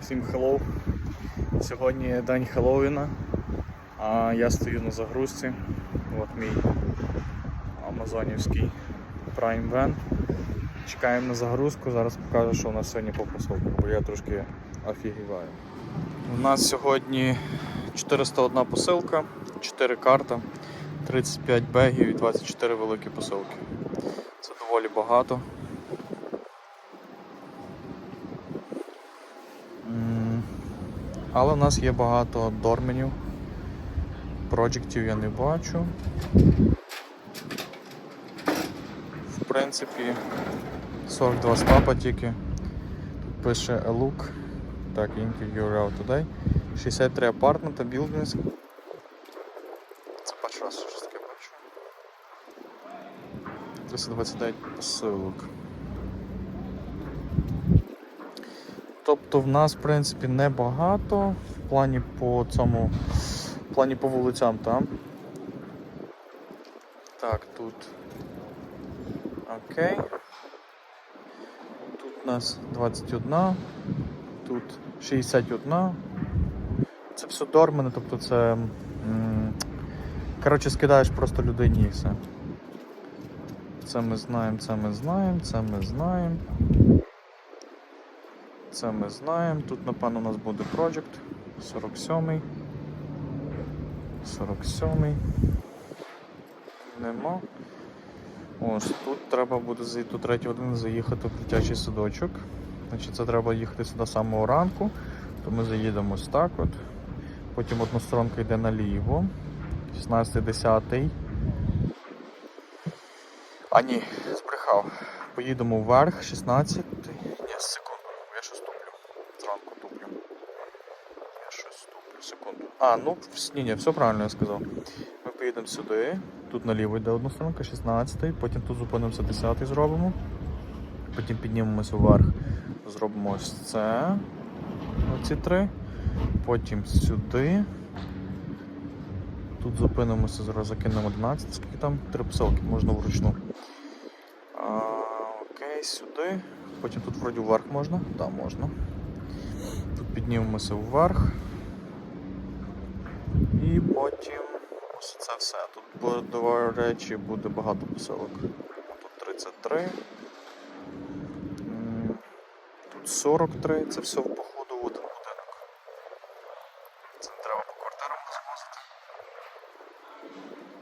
Всім хеллоу. Сьогодні день Хеллоуіна, а я стою на загрузці. От мій амазонівський Prime Van. Чекаємо на загрузку, зараз покажу, що у нас сьогодні по посилку, бо я трошки офігіваю. У нас сьогодні 401 посилка, 4 карта, 35 бегів і 24 великі посилки. Це доволі багато. Але в нас є багато дорменів. Проджектів я не бачу. В принципі, 42 стапа тільки. Тут пише look. Так, interview out today. 63 апартмента, buildings. Це перший раз щось таке бачу. 329 посилок. Тобто в нас, в принципі, небагато в плані по цьому, в плані по вулицям там. Так, тут. Окей. Тут у нас 21, тут 61. Це все дормане, тобто це. Коротше, скидаєш просто людині і все. Це ми знаємо, це ми знаємо, це ми знаємо. Це ми знаємо. Тут, напевно, у нас буде Project 47. 47. Нема. Ось тут треба буде до 3 години заїхати в дитячий садочок. Значить, це треба їхати сюди з самого ранку, то ми заїдемо ось так от. Потім односторонка йде наліво. 16-10. А ні, збрехав. Поїдемо вверх, 16. Ні, секунду, я щось туплю. Я щось туплю, секунду. А, ну ні, ні, все правильно я сказав. Ми поїдемо сюди, тут наліво йде односторонка, 16, потім тут зупинимося 10-й зробимо. Потім піднімемося вверх, зробимо ось це. Оці три. Потім сюди. Тут зупинимося, зараз закинемо 11, скільки там? Три посилки, можна вручну. А, окей, сюди. Потім тут вроді вверх можна? Так, да, можна. Піднімемося вверх. І потім ось це все. Тут до речі, буде багато посилок. Тут 33. Тут 43, це все в походу в один будинок. Це не треба по квартирам розвозити.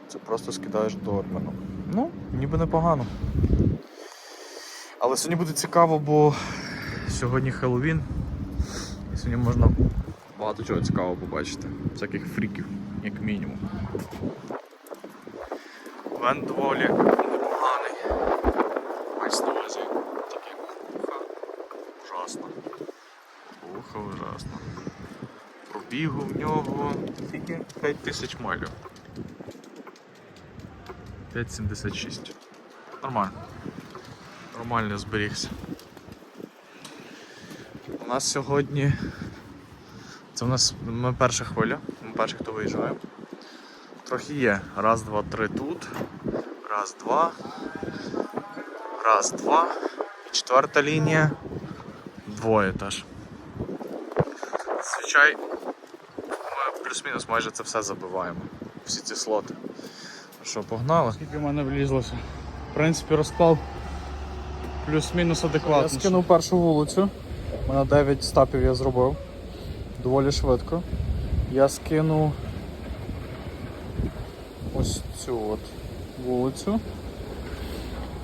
Це просто скидаєш до обміну. Ну, ніби непогано. Але сьогодні буде цікаво, бо сьогодні Хеллоуін. Сьогодні можна багато чого цікавого побачити. Всяких фріків, як мінімум. Вен доволі непоганий. На увазі таке вуха. Ужасно. Вуха ужасно. Пробігу в нього тільки 5 тисяч майлів. 5,76. Нормально. Нормально зберігся. У нас сьогодні. Це у нас ми перша хвиля, ми перші, хто виїжджає. Трохи є. Раз, два, три тут. Раз, два. Раз, два. І четверта лінія. Двоє теж. Звичай, ми плюс-мінус майже це все забиваємо. Всі ці слоти. Що, погнали? Скільки в мене влізлося? В принципі, розклав плюс-мінус Я скинув першу вулицю. У мене 9 стапів я зробив. Доволі швидко. Я скинув ось цю от вулицю.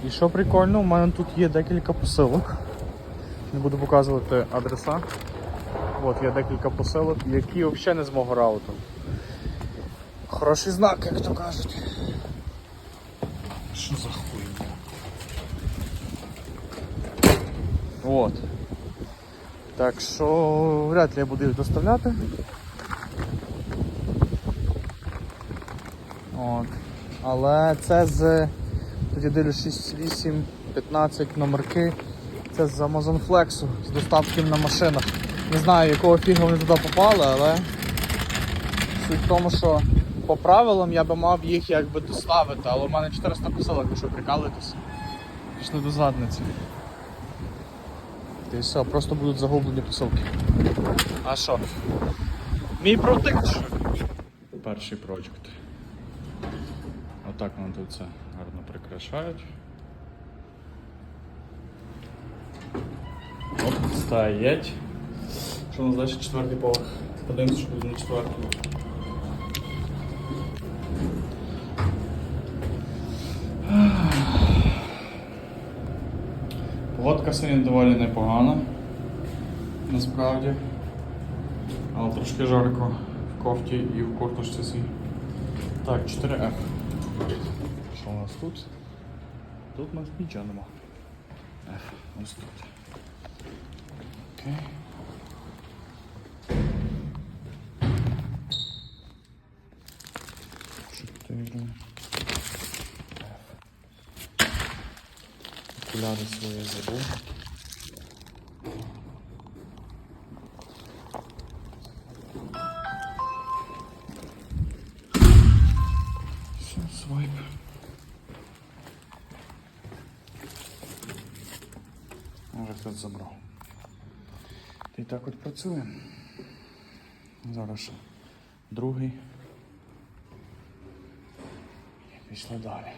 І що прикольно, у мене тут є декілька посилок. Не буду показувати адреса. От є декілька посилок, які взагалі не з мого рауту. Хороший знак, як то кажуть. Що за хуйня? От. Так що вряд ли я буду їх доставляти. От. Але це з дивлюсь 6, 8, 15 номерки. Це з Amazon Flex, з доставки на машинах. Не знаю якого фіга вони туди попали, але суть в тому, що по правилам я би мав їх якби доставити, але у мене 400 посилок, ви що прикалуєтесь? Пішли до задниці. І все, просто будуть загублені посилки. А що? Мій що? Перший проєкт. Отак вони тут це гарно прикрашають. Оп, стоять. Що у нас далі? Четвертий поверх. Подивимося, що буде на четвертому. Погодка сьогодні доволі непогана. Насправді. Але трошки жарко в кофті і в курточці свій. Так, 4F. Що у нас тут? Тут у нас нічого нема. F, ось тут. Окей. Чотири. Окуляри свої забув. Все, свайп. Може хтось забрав. Й так от працює. Зараз другий. І пішли далі.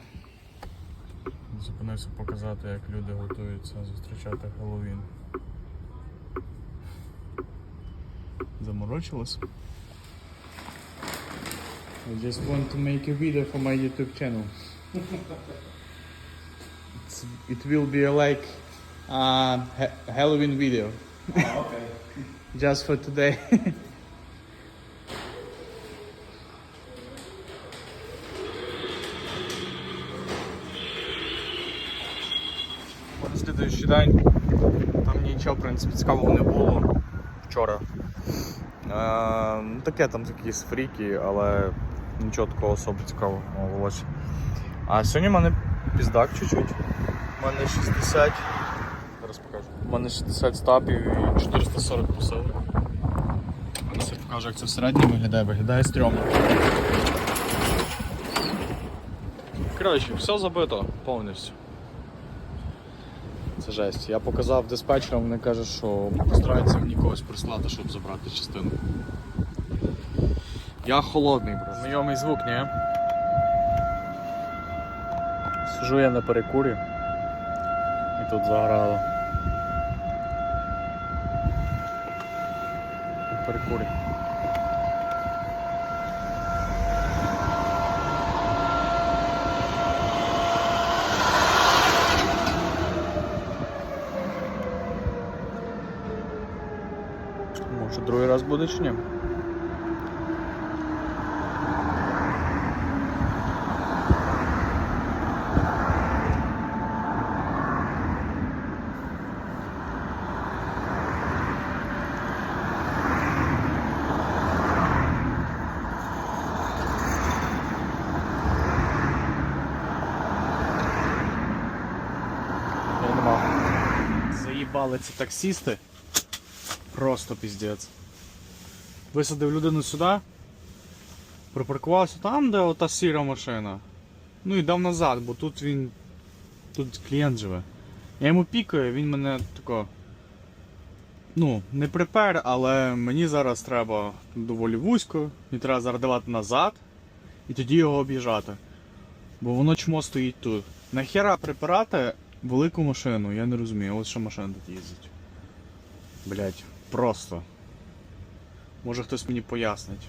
Зупинився показати, як люди готуються зустрічати Хеллоуін. Заморочились? I just want to make a video for my YouTube channel. It's, it will be a, like uh, ha- Halloween video. okay. Just for today. день. Там нічого, в принципі, цікавого не було вчора. Е, ну, таке там якісь фріки, але нічого такого особо цікавого не. А сьогодні в мене піздак чуть-чуть. У мене 60. Зараз покажу. У мене 60 стапів і 440 посилок. Зараз я покажу, як це в середньому виглядає, виглядає стрьомно. Коротше, все забито повністю. Це жесть. Я показав диспетчерам, вони кажуть, що постараються мені когось прислати, щоб забрати частину. Я холодний, бро. Знайомий звук, ні? Сижу я на перекурі і тут заграло. На перекурі. Може другий раз буде чи ні? Заїбали ці таксісти. Просто піздець. Висадив людину сюди, припаркувався там, де ота сіра машина. Ну і дав назад, бо тут він. Тут клієнт живе. Я йому пікаю, він мене тако. Ну, не припер, але мені зараз треба доволі вузько, мені треба зараз давати назад і тоді його об'їжджати. Бо воно чмо стоїть тут. Нахера припирати велику машину, я не розумію, ось що машина тут їздить. Блять, просто. Може хтось мені пояснить.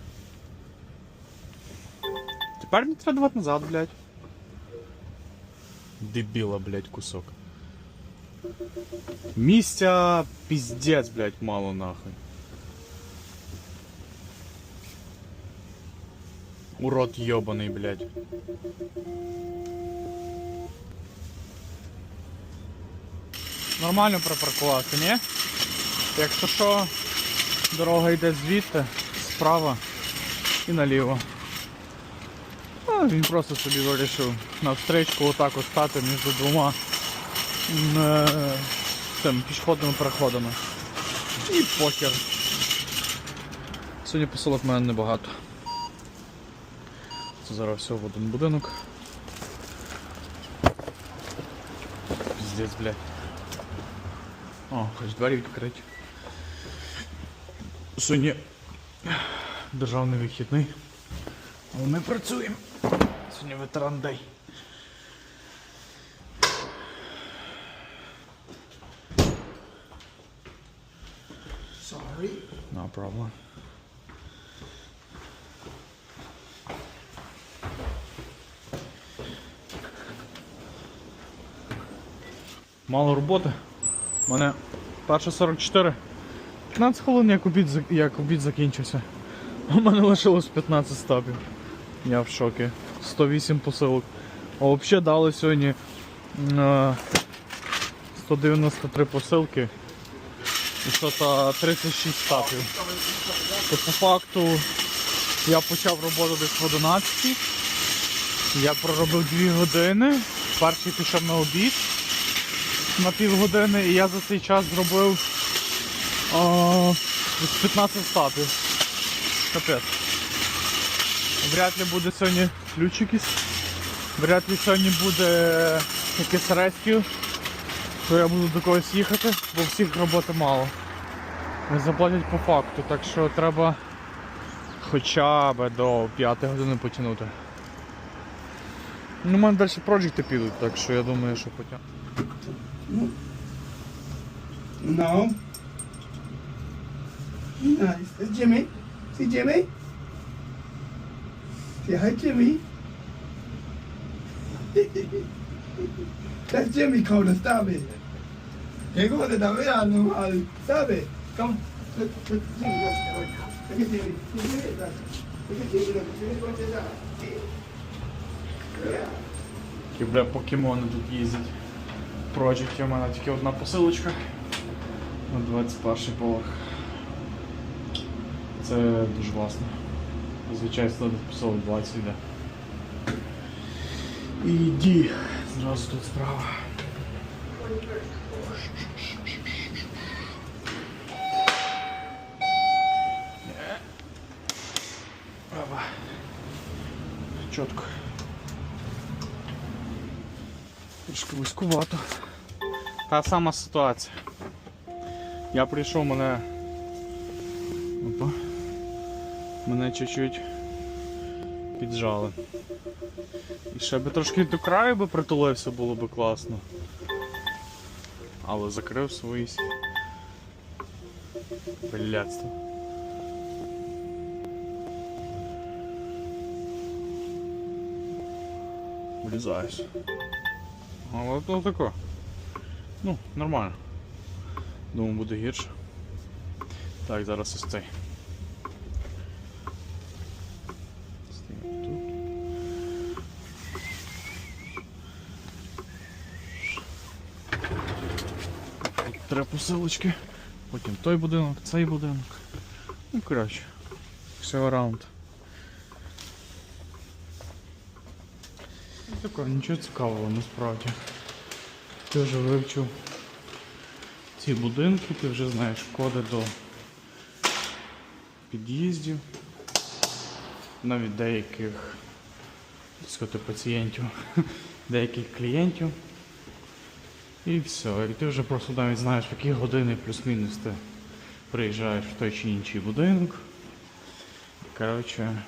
Тепер мені треба давати назад, блять. Дебіла, блять, кусок. Місця піздець, блять, мало нахуй. Урод йобаний, блять. Нормально припаркувався, ні? Якщо що, дорога йде звідти, справа і наліво. А він просто собі вирішив навстрічку отак от стати між двома е, цим, пішохідними переходами. І похер. Сьогодні посилок в мене небагато. Це зараз все в один будинок. Піздець, блядь. О, хоч двері відкриті. Сьогодні державний вихідний. Але ми працюємо. Сьогодні ветеран день. Sorry. No problem. Мало роботи. У мене перша 44. 15 хвилин як обід, як обід закінчився. У мене лишилось 15 стапів. Я в шокі. 108 посилок. А взагалі дали сьогодні е, 193 посилки. І що то 36 стапів. То по факту я почав роботу десь в 11. Я проробив 2 години. Перший пішов на обід на півгодини і я за цей час зробив о, 15 стапів. Капець. Вряд ли буде сьогодні ключ якийсь. Вряд ли сьогодні буде якийсь ресків, то я буду до когось їхати, бо всіх роботи мало. Не заплатять по факту, так що треба хоча б до 5 години потягнути. Ну, у мене далі проджекти підуть, так що я думаю, що потягну. No. Nice. That's Jimmy. See Jimmy? Say hi, Jimmy. That's Jimmy calling. Stop it. Hey, go to the way Stop it. Come. Look, look, Jimmy. Look, look at Jimmy. Look at Jimmy. Look at Jimmy. Look at Jimmy. Watch this out. Yeah. Такі, бля, покемони тут їздять. В Проджекті у мене тільки одна посилочка. На 21 поверх. Це дуже класно. Зазвичай складних посилок 20 йде. Іді. Зразу тут справа. Опа. Чітко. Трошки вузькувато. Та сама ситуація. Я прийшов, мене. Мене чуть-чуть піджали. І ще би трошки до краю би притулився, було би класно. Але закрив свої. Блядство. Влізаєш. Але то тако. Ну, нормально. Думаю, буде гірше. Так, зараз ось цей. Стоїмо тут. Три посилочки. Потім той будинок, цей будинок. Ну, коротше. Все раунд. Такого нічого цікавого насправді. Ти вже вивчив ці будинки, ти вже знаєш коди до під'їздів, навіть деяких пацієнтів, деяких клієнтів. І все. І ти вже просто навіть знаєш, в які години плюс-мінус ти приїжджаєш в той чи інший будинок. Коротше,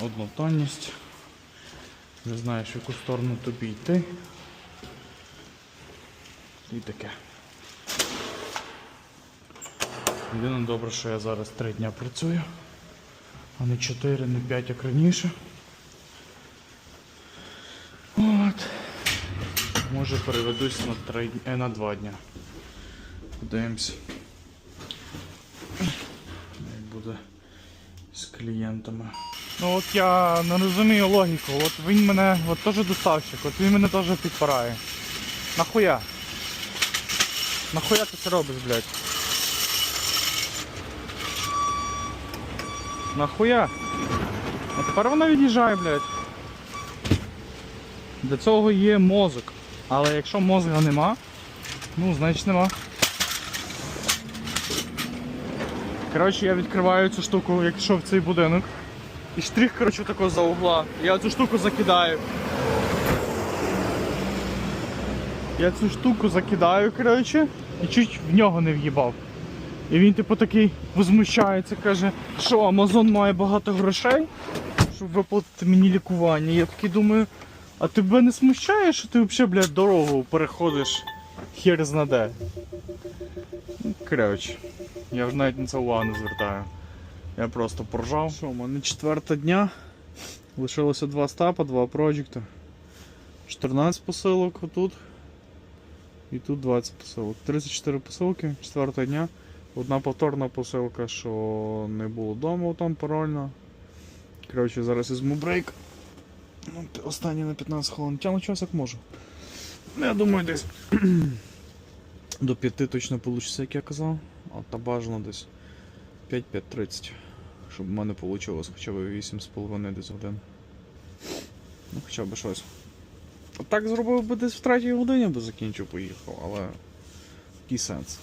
однотонність. Не знаєш, в яку сторону тобі йти. І таке. Єдине добре, що я зараз три дня працюю, а не 4, не 5, як раніше. Може переведусь на, 3, дні- е, на 2 дня. Подивимось. Як буде з клієнтами. Ну от я не розумію логіку. От він мене, от теж доставщик, от він мене теж підпирає. Нахуя? Нахуя ти це робиш, блядь? Нахуя? А тепер вона від'їжджає, блядь. Для цього є мозок. Але якщо мозга нема, ну значить нема. Коротше, я відкриваю цю штуку, як йшов в цей будинок. І штрих, коротше, тако за угла. Я цю штуку закидаю. Я цю штуку закидаю, коротше, і чуть в нього не в'їбав. І він, типу, такий возмущається, каже, що Амазон має багато грошей, щоб виплатити мені лікування. Я такий думаю, а тебе не смущає, що ти взагалі, блядь, дорогу переходиш хер знаде. Ну, коротше, я вже навіть на це увагу не звертаю. Я просто поржав. Що, у мене четверта дня. Лишилося два стапа, два проджекти. 14 посилок отут. І тут 20 посилок. 34 посилки, четвертого дня. Одна повторна посилка, що не було вдома там парольно. Коротше, зараз візьму брейк. Ну, останні на 15 хвилин. Тягну час як можу. Ну, я думаю, десь до 5 точно вийде, як я казав. А та бажано десь 5-5.30. Щоб в мене вийшло хоча б 8,5 десь годин. Ну, хоча б щось. Так зробив би десь в третій годині би закінчив, поїхав, але який сенс.